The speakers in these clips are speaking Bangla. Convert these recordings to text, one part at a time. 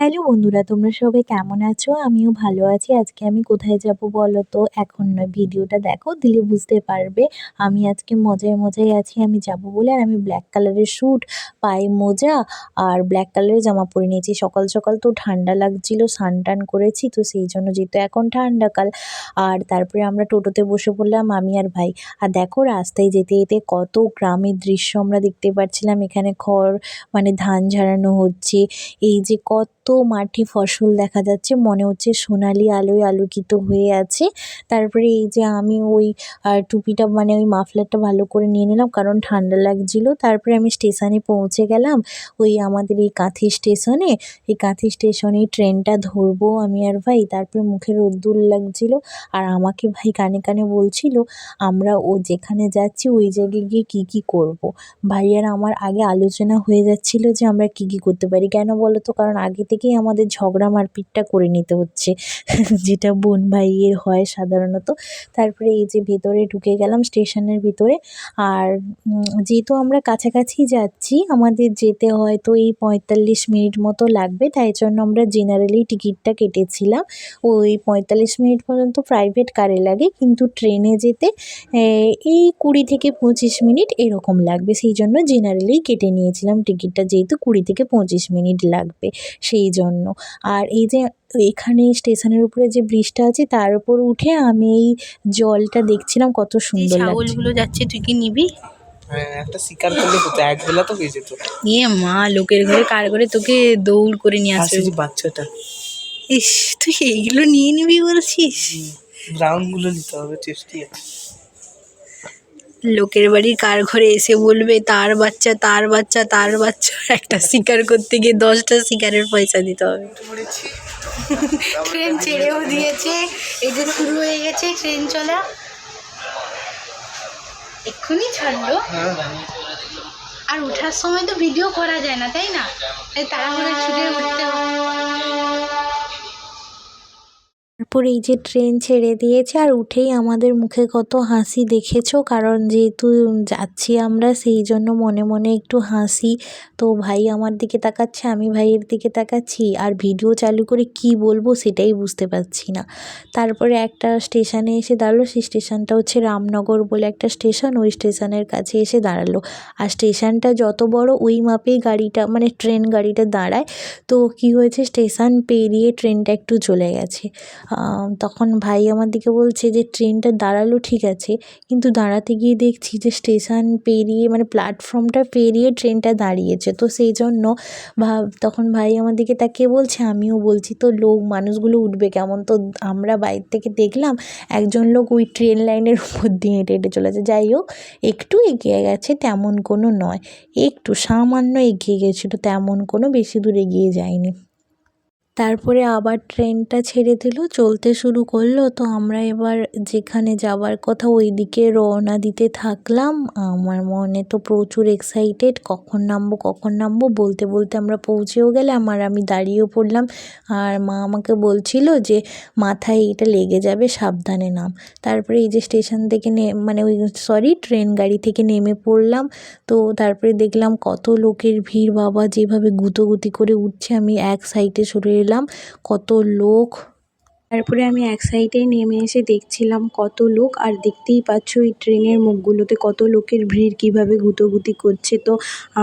হ্যালো বন্ধুরা, তোমরা সবাই কেমন আছো? আমিও ভালো আছি। আজকে আমি কোথায় যাব বলো তো? এখন নয়, ভিডিওটা দেখো, দিলে বুঝতে পারবে। আমি আজকে মজায় মজায় আছি, আমি যাব বলে। আর আমি ব্ল্যাক কালারের স্যুট পায়ে মোজা আর ব্ল্যাক কালারের জামা পরে নিয়েছি। সকাল সকাল তো ঠান্ডা লাগছিল, স্নান টান করেছি, তো সেই জন্য যেহেতু এখন ঠান্ডাকাল আর তারপরে আমরা টোটোতে বসে পড়লাম, আমি আর ভাই। আর দেখো, রাস্তায় যেতে যেতে কত গ্রামের দৃশ্য আমরা দেখতে পাচ্ছিলাম এখানে খড় মানে ধান ঝাড়ানো হচ্ছে। এই যে কত মাঠে ফসল দেখা যাচ্ছে। মনে হচ্ছে সোনালি আলোয় আলোকিত হয়ে আছে। তারপরে এই যে আমি ওই টুপিটা মানে ওই মাফলারটা ভালো করে নিয়ে নিলাম কারণ ঠান্ডা লাগছিল। তারপরে আমি স্টেশনে পৌঁছে গেলাম। ওই আমাদের এই কাঁথি স্টেশনে। এই কাঁথি স্টেশনে ট্রেনটা ধরবো আমি আর ভাই। তারপরে মুখে রোদ্দুর লাগছিল আর আমাকে ভাই কানে কানে বলছিল, আমরা ও যেখানে যাচ্ছি ওই জায়গায় গিয়ে কী কী করব। ভাই আর আমার আগে আলোচনা হয়ে যাচ্ছিল যে আমরা কী কী করতে পারি। কেন বলো তো? কারণ আগে থেকেই আমাদের ঝগড়া মারপিটটা করে নিতে হচ্ছে। যেটা বোন ভাইয়ের হয় সাধারণত। তারপরে এই যে ভেতরে ঢুকে গেলাম স্টেশনের ভিতরে। আর যেহেতু আমরা কাছাকাছি যাচ্ছি, আমাদের যেতে হয়তো এই পঁয়তাল্লিশ মিনিট মতো লাগবে। তাই জন্য আমরা জেনারেলি টিকিটটা কেটেছিলাম। ওই পঁয়তাল্লিশ মিনিট পর্যন্ত প্রাইভেট কারে লাগে। কিন্তু ট্রেনে যেতে এই কুড়ি থেকে পঁচিশ মিনিট এরকম লাগবে। সেই জন্য জেনারেলি কেটে নিয়েছিলাম টিকিটটা। যেহেতু কুড়ি থেকে পঁচিশ মিনিট লাগবে। সেই জন্য আর এই যে এখানে স্টেশনের উপরে যে ব্রিজটা আছে তার উপর উঠে আমি এই জলটা দেখছিলাম কত সুন্দর লাগছে। ছাগলগুলো যাচ্ছে তুই কি নিবি? হ্যাঁ একটা শিকার করলে হতো এক বেলা তো হয়ে যেত। নিয়ে মা লোকের ঘরে কার ঘরে তোকে দৌড় করে নিয়ে আসবে? বাচ্চাটা। ইস তুই এইগুলো নিয়ে নিবি বলছিস? ব্রাউনগুলো নিতে হবে টেস্টি আছে। লোকের বাড়ির কার ঘরে এসে বলবে, তার বাচ্চা তার বাচ্চা তার বাচ্চা। একটা শিকার করতে গিয়ে দশটা শিকারের পয়সা দিতে হবে। ট্রেন ছেড়েও দিয়েছে, এই যে শুরু হয়ে গেছে, ট্রেন চলা। এক্ষুনি ছাড়লো। আর ওঠার সময় তো ভিডিও করা যায় না, তাই না? এই তাড়াহুড়ো ছুটে উঠতে হয় তারপর এই যে ট্রেন ছেড়ে দিয়েছে, আর উঠেই আমাদের মুখে কত হাসি দেখেছ। কারণ যেহেতু যাচ্ছি আমরা, সেই জন্য মনে মনে একটু হাসি। তো ভাই আমার দিকে তাকাচ্ছে, আমি ভাইয়ের দিকে তাকাচ্ছি। আর ভিডিও চালু করে কি বলব সেটাই বুঝতে পারছি না। তারপরে একটা স্টেশনে এসে দাঁড়াল, সেই স্টেশনটা হচ্ছে রামনগর বলে একটা স্টেশন, ওই স্টেশনের কাছে এসে দাঁড়াল। আর স্টেশনটা যত বড়, ওই মাপেই গাড়িটা মানে ট্রেন গাড়িটা দাঁড়ায়। তো কি হয়েছে, স্টেশন পেরিয়ে ট্রেনটা একটু চলে গেছে। তখন ভাই আমার দিকে বলছে যে, ট্রেনটা দাঁড়াল ঠিক আছে, কিন্তু দাঁড়াতে গিয়ে দেখছি যে, স্টেশন পেরিয়ে মানে প্ল্যাটফর্মটা পেরিয়ে ট্রেনটা দাঁড়িয়েছে। তো সেই জন্য তখন ভাই আমার দিকে তাকিয়ে বলছে, আমিও বলছি, তো লোক, মানুষগুলো উঠবে কেমন? তো আমরা বাইরে থেকে দেখলাম, একজন লোক ওই ট্রেন লাইনের উপর দিয়ে হেঁটে হেঁটে চলেছে। যাই হোক, একটু এগিয়ে গেছে, তেমন কোনো নয়। একটু সামান্য এগিয়ে গেছিল, তেমন কোনো বেশি দূর এগিয়ে যায়নি। তারপরে আবার ট্রেনটা ছেড়ে দিল, চলতে শুরু করল। তো আমরা এবার যেখানে যাওয়ার কথা ওই দিকে রওনা দিতে থাকলাম। আমার মনে তো প্রচুর এক্সাইটেড কখন নামবো কখন নামবো, বলতে বলতে আমরা পৌঁছেও গেলাম আর আমি দাঁড়িয়েও পড়লাম। আর মা আমাকে বলছিল যে, মাথায় এটা লেগে যাবে, সাবধানে নাম। তারপরে এই যে স্টেশন থেকে নে মানে ওই সরি ট্রেন গাড়ি থেকে নেমে পড়লাম। তো তারপরে দেখলাম কত লোকের ভিড়, বাবা যেভাবে গুঁতোগুতি করে উঠছে, আমি এক সাইডে সরে এলাম কত লোক তারপরে আমি এক সাইডে নেমে এসে দেখছিলাম কত লোক, আর দেখতেই পাচ্ছ ওই ট্রেনের মুখগুলোতে কত লোকের ভিড় কীভাবে গুঁতোগুতি করছে। তো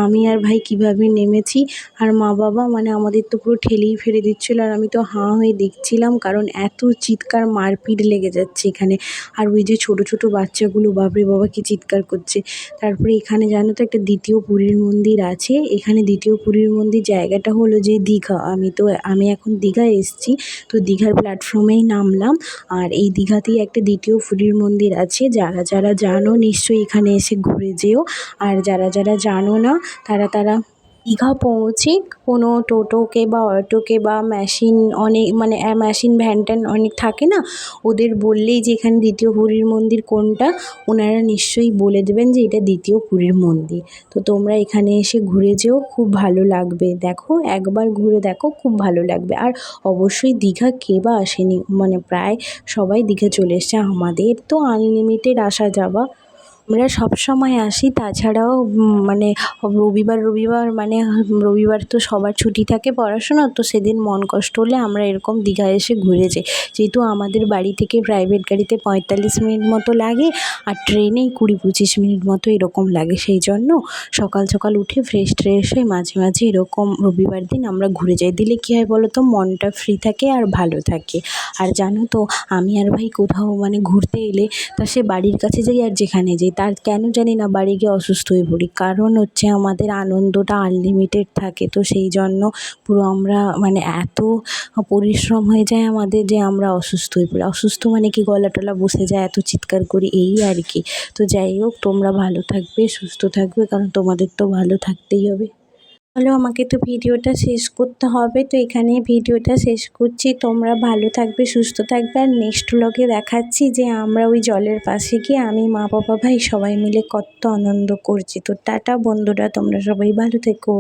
আমি আর ভাই কীভাবে নেমেছি? আর মা বাবা মানে আমাদের তো পুরো ঠেলেই ফেলে দিচ্ছিল, আর আমি তো হাঁ হয়ে দেখছিলাম, কারণ এত চিৎকার মারপিট লেগে যাচ্ছে এখানে। আর ওই যে ছোটো ছোটো বাচ্চাগুলো, বাপরে বাবা কি চিৎকার করছে। তারপরে এখানে জানো তো একটা দ্বিতীয় পুরীর মন্দির আছে। এখানে দ্বিতীয় পুরীর মন্দির জায়গাটা হলো যে দীঘা। আমি তো, আমি এখন দীঘায় এসেছি। তো দীঘার প্ল্যাটফর্মেই নামলাম। আর এই দীঘাতেই একটা দ্বিতীয় ফুলির মন্দির আছে। যারা যারা জানো নিশ্চয়ই এখানে এসে ঘুরে যেও। আর যারা যারা জানো না, তারা তারা দীঘা পৌঁছে কোনো টোটোকে বা অটোকে বা মেশিন অনেক মানে মেশিন ভ্যান ট্যান অনেক থাকে না? ওদের বললেই যে এখানে দ্বিতীয় পুরীর মন্দির কোনটা? ওনারা নিশ্চয়ই বলে দেবেন যে এটা দ্বিতীয় পুরীর মন্দির। তো তোমরা এখানে এসে ঘুরে যেও, খুব ভালো লাগবে। দেখো, একবার ঘুরে দেখো, খুব ভালো লাগবে। আর অবশ্যই দীঘা কে বা আসেনি? মানে প্রায় সবাই দীঘা চলে এসছে। আমাদের তো আনলিমিটেড আসা যাওয়া আমরা সব সময় আসি। তাছাড়াও মানে রবিবার রবিবার মানে রবিবার তো সবার ছুটি থাকে পড়াশোনার তো সেদিন মন কষ্ট হলে আমরা এরকম দীঘা এসে ঘুরে যাই। যেহেতু আমাদের বাড়ি থেকে প্রাইভেট গাড়িতে পঁয়তাল্লিশ মিনিট মতো লাগে আর ট্রেনেই কুড়ি পঁচিশ মিনিট মতো এরকম লাগে। সেই জন্য সকাল সকাল উঠে ফ্রেশ ট্রেশ হয়ে মাঝে মাঝে এরকম রবিবার দিন আমরা ঘুরে যাই। দিলে কী হয় বলো তো মনটা ফ্রি থাকে আর ভালো থাকে। আর জানো তো, আমি আর ভাই কোথাও মানে ঘুরতে এলে তা সে বাড়ির কাছে যাই আর যেখানে যাই তার কেন জানি না বাড়ি গিয়ে অসুস্থ হয়ে পড়ি। কারণ হচ্ছে আমাদের আনন্দটা আনলিমিটেড থাকে। তো সেই জন্য পুরো আমরা মানে এত পরিশ্রম হয়ে যায় আমাদের যে আমরা অসুস্থ হয়ে পড়ি। অসুস্থ মানে কি গলা টলা বসে যায়, এত চিৎকার করি, এই আর কি। তো যাই হোক, তোমরা ভালো থাকবে, সুস্থ থাকবে, কারণ তোমাদের তো ভালো থাকতেই হবে। হলো আমাকে তো ভিডিওটা শেষ করতে হবে। তো এখানে ভিডিওটা শেষ করছি। তোমরা ভালো থাকবে, সুস্থ থাকবে। আর নেক্সট ব্লগে দেখাচ্ছি যে আমরা ওই জলের পাশে গিয়ে আমি মা, বাবা, ভাই সবাই মিলে কত আনন্দ করছি। তো টাটা বন্ধুরা, তোমরা সবাই ভালো থেকো।